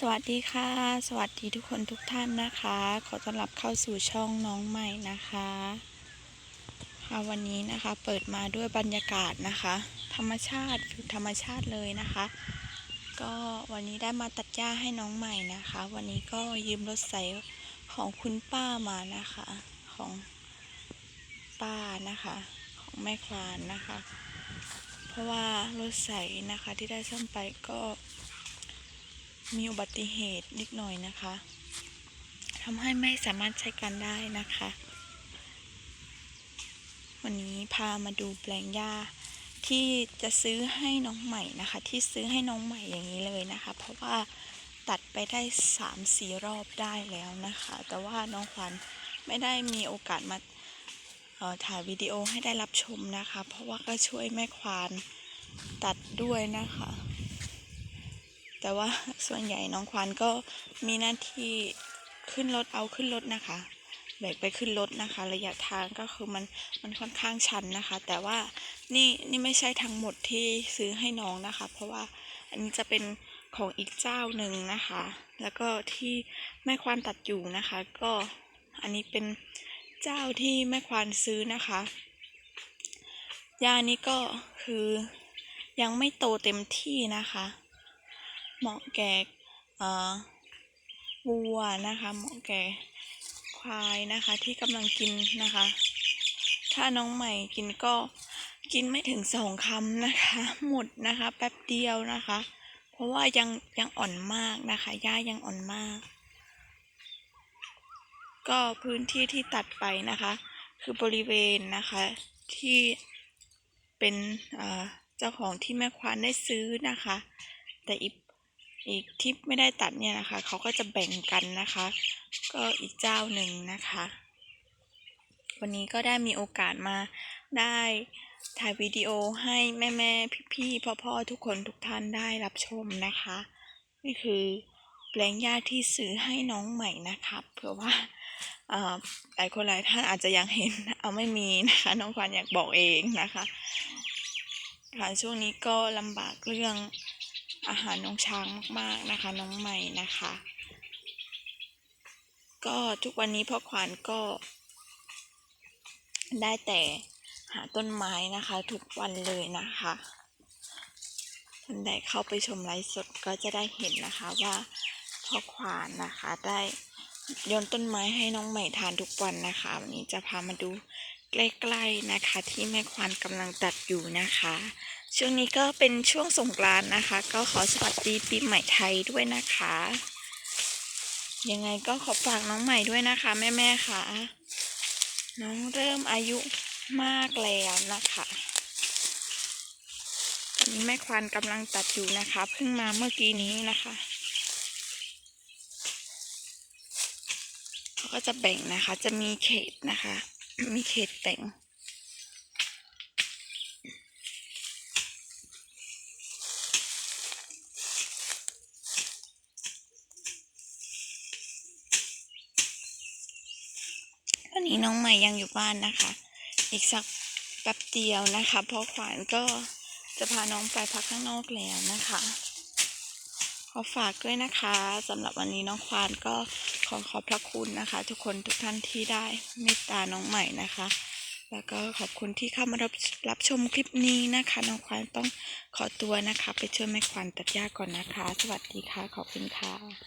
สวัสดีค่ะ สวัสดีทุกคนทุกท่านนะคะ ขอต้อนรับเข้าสู่ช่องน้องใหม่นะคะค่ะวันนี้นะคะเปิดมาด้วยบรรยากาศนะคะ ธรรมชาติคือธรรมชาติเลยนะคะ ก็วันนี้ได้มาตัดหญ้าให้น้องใหม่นะคะ วันนี้ก็ยืมรถไถของคุณป้ามานะคะ ของป้านะคะ ของแม่ควานนะคะ เพราะว่ารถไถนะคะที่ได้ซ่อมไปก็ มีอุบัติเหตุนิดหน่อยนะคะทำให้ไม่สามารถใช้การได้นะคะ วันนี้พามาดูแปลงหญ้าที่จะซื้อให้น้องใหม่นะคะ ที่ซื้อให้น้องใหม่อย่างนี้เลยนะคะ เพราะว่าตัดไปได้สามสี่รอบได้แล้วนะคะ แต่ว่าน้องขวัญไม่ได้มีโอกาสมาถ่ายวิดีโอให้ได้รับชมนะคะ เพราะว่าก็ช่วยแม่ควานตัดด้วยนะคะ แต่ว่าส่วนใหญ่น้องควานก็มีหน้าที่ขึ้นรถเอาขึ้นรถนะคะแบกไปขึ้นรถนะคะ ระยะทางก็คือมันมันค่อนข้างชันนะคะ แต่ว่านี่นี่ไม่ใช่ทั้งหมดที่ซื้อให้น้องนะคะ เพราะว่าอันนี้จะเป็นของอีกเจ้าหนึ่งนะคะ แล้วก็ที่แม่ควานตัดอยู่นะคะ ก็อันนี้เป็นเจ้าที่แม่ควานซื้อนะคะยานี้ก็คือยังไม่โตเต็มที่นะคะ เหมาะแก่เอ่อวัวนะคะ เหมาะแก่ควายนะคะที่กำลังกินนะคะ ถ้าน้องใหม่กินก็กินไม่ถึงสองคำนะคะ หมดนะคะแป๊บเดียวนะคะ เพราะว่ายังยังอ่อนมากนะคะหญ้ายังอ่อนมาก ก็พื้นที่ที่ตัดไปนะคะ คือบริเวณนะคะที่เป็นเอ่อเจ้าของที่แม่ควานได้ซื้อนะคะ แต่อีก อีกที่ไม่ได้ตัดเนี่ยนะคะเขาก็จะแบ่งกันนะคะ ก็อีกเจ้าหนึ่งนะคะ วันนี้ก็ได้มีโอกาสมาได้ถ่ายวิดีโอให้แม่แม่พี่พี่พ่อพ่อทุกคนทุกท่านได้รับชมนะคะ นี่คือแปลงหญ้าที่ซื้อให้น้องใหม่นะคะเผื่อว่าอ่อหลายคนหลายท่านอาจจะยังเห็นเอาไม่มีนะคะ น้องควานอยากบอกเองนะคะค่ะช่วงนี้ก็ลำบากเรื่อง อาหารน้องช้างมากๆนะคะ น้องใหม่นะคะ ก็ทุกวันนี้พ่อขวัญก็ ได้แต่หาต้นไม้นะคะ ทุกวันเลยนะคะท่านใดเข้าไปชมไลฟ์สดก็จะได้เห็นนะคะว่าพ่อขวานนะคะได้โยนต้นไม้ให้น้องใหม่ทานทุกวันนะคะ วันนี้จะพามาดูใกล้ๆนะคะ ที่แม่ควานกำลังตัดอยู่นะคะ ช่วงนี้ก็เป็นช่วงสงกรานต์นะคะ ก็ขอสวัสดีปีใหม่ไทยด้วยนะคะ ยังไงก็ขอฝากน้องใหม่ด้วยนะคะ แม่ๆค่ะ น้องเริ่มอายุมากแล้วนะคะตอนนี้แม่ควานกำลังตัดอยู่นะคะ เพิ่งมาเมื่อกี้นี้นะคะเขาก็จะแบ่งนะคะ จะมีเขตนะคะ มีเขตแบ่ง วันนี้น้องใหม่ยังอยู่บ้านนะคะ อีกสักแป๊บเดียวนะคะเพราะขวัญก็จะพาน้องไปพักข้างนอกแล้วนะคะ ขอฝากด้วยนะคะสำหรับวันนี้น้องควานก็ขอขอบพระคุณนะคะ ทุกคนทุกท่านที่ได้เมตตาน้องใหม่นะคะ แล้วก็ขอบคุณที่เข้ามารับรับชมคลิปนี้นะคะ น้องควานต้องขอตัวนะคะ ไปช่วยแม่ควานตัดหญ้าก่อนนะคะ สวัสดีค่ะขอบคุณค่ะ